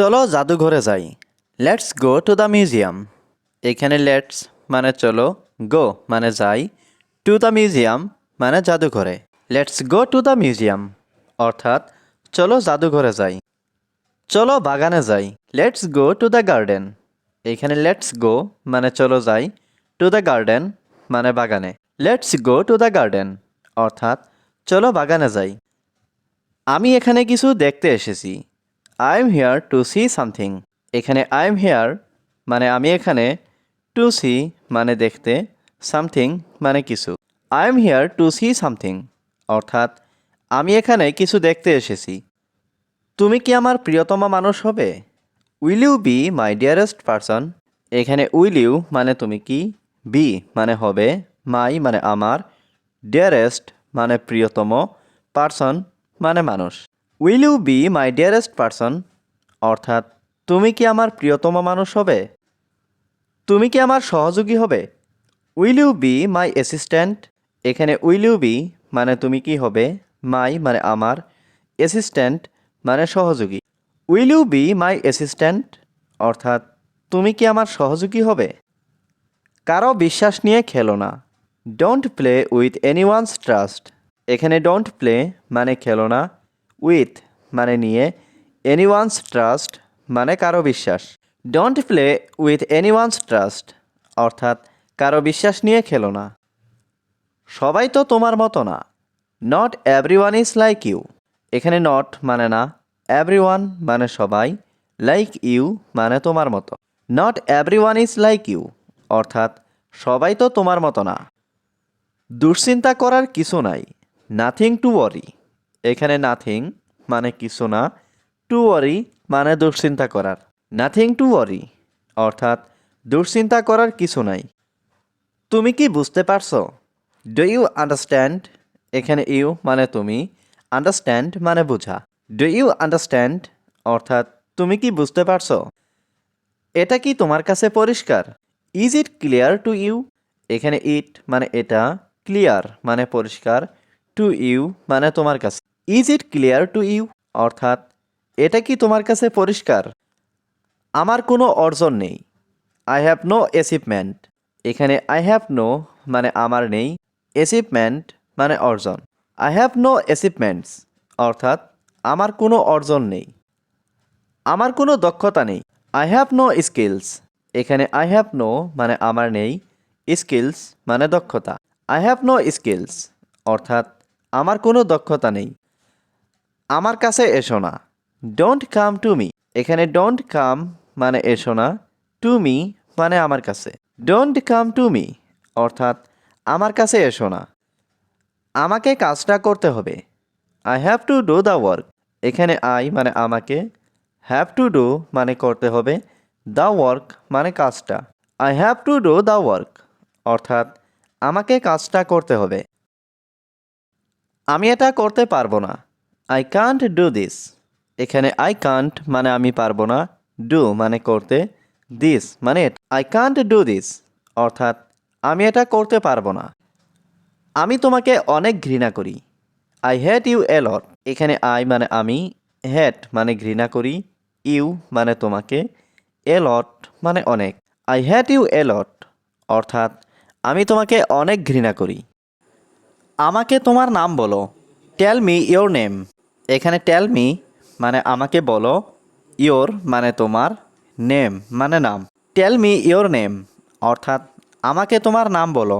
চলো জাদুঘরে যাই। Let's go to the museum এখানে লেটস মানে চলো গো মানে যাই। টু দ্য মিউজিয়াম মানে জাদুঘরে। Let's go to the museum অর্থাৎ চলো জাদুঘরে যাই। চলো বাগানে যাই। Let's go to the garden এখানে লেটস গো মানে চলো যাই। টু দ্য গার্ডেন মানে বাগানে। Let's go to the garden অর্থাৎ চলো বাগানে যাই। আমি এখানে কিছু দেখতে এসেছি। I am here to see something এখানে আই এম হেয়ার মানে আমি এখানে টু সি মানে দেখতে সামথিং মানে কিছু। I am here to see something অর্থাৎ আমি এখানে কিছু দেখতে এসেছি। তুমি কি আমার প্রিয়তমা মানুষ হবে? Will you be my dearest person এখানে উইল ইউ মানে তুমি কি? বি মানে হবে মাই মানে আমার ডিয়ারেস্ট মানে প্রিয়তম পারসন মানে মানুষ। Will you be my dearest person? অর্থাৎ, তুমি কি আমার প্রিয়তম মানুষ হবে? তুমি কি আমার সহযোগী হবে? Will you be my assistant? এখানে উইল ইউ বি মানে তুমি কি হবে? মাই মানে আমার। অ্যাসিস্ট্যান্ট মানে সহযোগী। Will you be my assistant? অর্থাৎ, তুমি কি আমার সহযোগী হবে? কারও বিশ্বাস নিয়ে খেলো না। Don't play with any one's trust. এখানে ডোন্ট প্লে মানে খেলো না। উইথ মানে নিয়ে এনি ওয়ান্স ট্রাস্ট মানে কারও বিশ্বাস। Don't play with any one's trust অর্থাৎ কারও বিশ্বাস নিয়ে খেলো না। সবাই তো তোমার মতো না। Not every one is like you এখানে নট মানে না এভরি ওয়ান মানে সবাই লাইক ইউ মানে তোমার মতো। Not every one is like you অর্থাৎ সবাই তো তোমার মতো না। দুশ্চিন্তা করার কিছু নাই। নাথিং টু ওয়ারি এখানে নাথিং মানে কিছু না টু ওয়ারি মানে দুশ্চিন্তা করার। নাথিং টু ওয়ারি অর্থাৎ দুশ্চিন্তা করার কিছু নাই। তুমি কি বুঝতে পারছ? ডু ইউ আন্ডারস্ট্যান্ড এখানে ইউ মানে তুমি আন্ডারস্ট্যান্ড মানে বোঝা। ডু ইউ আন্ডারস্ট্যান্ড অর্থাৎ তুমি কি বুঝতে পারছ? এটা কি তোমার কাছে পরিষ্কার? Is it clear to you এখানে ইট মানে এটা ক্লিয়ার মানে পরিষ্কার। টু ইউ মানে তোমার কাছে। Is it clear to you অর্থাৎ, এটা কি তোমার কাছে পরিষ্কার? আমার কোনো অর্জন নেই। আই হ্যাভ নো অ্যাচিভমেন্ট এখানে আই হ্যাভ নো মানে আমার নেই। অ্যাচিভমেন্ট মানে অর্জন। আই হ্যাভ নো অ্যাচিভমেন্টস অর্থাৎ, আমার কোনো অর্জন নেই। আমার কোনো দক্ষতা নেই। আই হ্যাভ নো স্কিলস এখানে আই হ্যাভ নো মানে আমার নেই। স্কিলস মানে দক্ষতা। আই হ্যাভ নো স্কিলস অর্থাৎ, আমার কোনো দক্ষতা নেই। আমার কাছে এসো না। ডোন্ট কাম টু মি এখানে ডোন্ট কাম মানে এসো না। টু মি মানে আমার কাছে। ডোন্ট কাম টু মি অর্থাৎ আমার কাছে এসো না। আমাকে কাজটা করতে হবে। I have to do the work এখানে আই মানে আমাকে। হ্যাভ টু ডু মানে করতে হবে। দ্য ওয়ার্ক মানে কাজটা। I have to do the work অর্থাৎ আমাকে কাজটা করতে হবে। আমি এটা করতে পারব না। আই কান্ট ডু দিস এখানে আই কান্ট মানে আমি পারব না। ডু মানে করতে। দিস মানে আই কান্ট ডু দিস অর্থাৎ আমি এটা করতে পারব না। আমি তোমাকে অনেক ঘৃণা করি। I hate you a lot এখানে আই মানে আমি হ্যাট মানে ঘৃণা করি। ইউ মানে তোমাকে। এলট মানে অনেক। আই হ্যাট ইউ এলট অর্থাৎ আমি তোমাকে অনেক ঘৃণা করি। আমাকে তোমার নাম বলো। টেল মি ইয়োর নেম এখানে টেল মি মানে আমাকে বলো ইয়োর মানে তোমার নেম মানে নাম। টেল মি ইয়োর নেম অর্থাৎ আমাকে তোমার নাম বলো।